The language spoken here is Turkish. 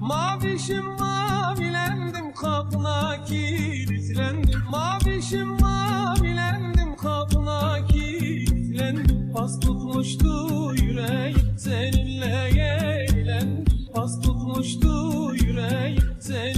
Mavişim mavilendim kapına kilitlendim. Mavişim mavilendim kapına kilitlendim. Pas tutmuştu yüreğim seninle eğlendim. Pas tutmuştu yüreğim seninle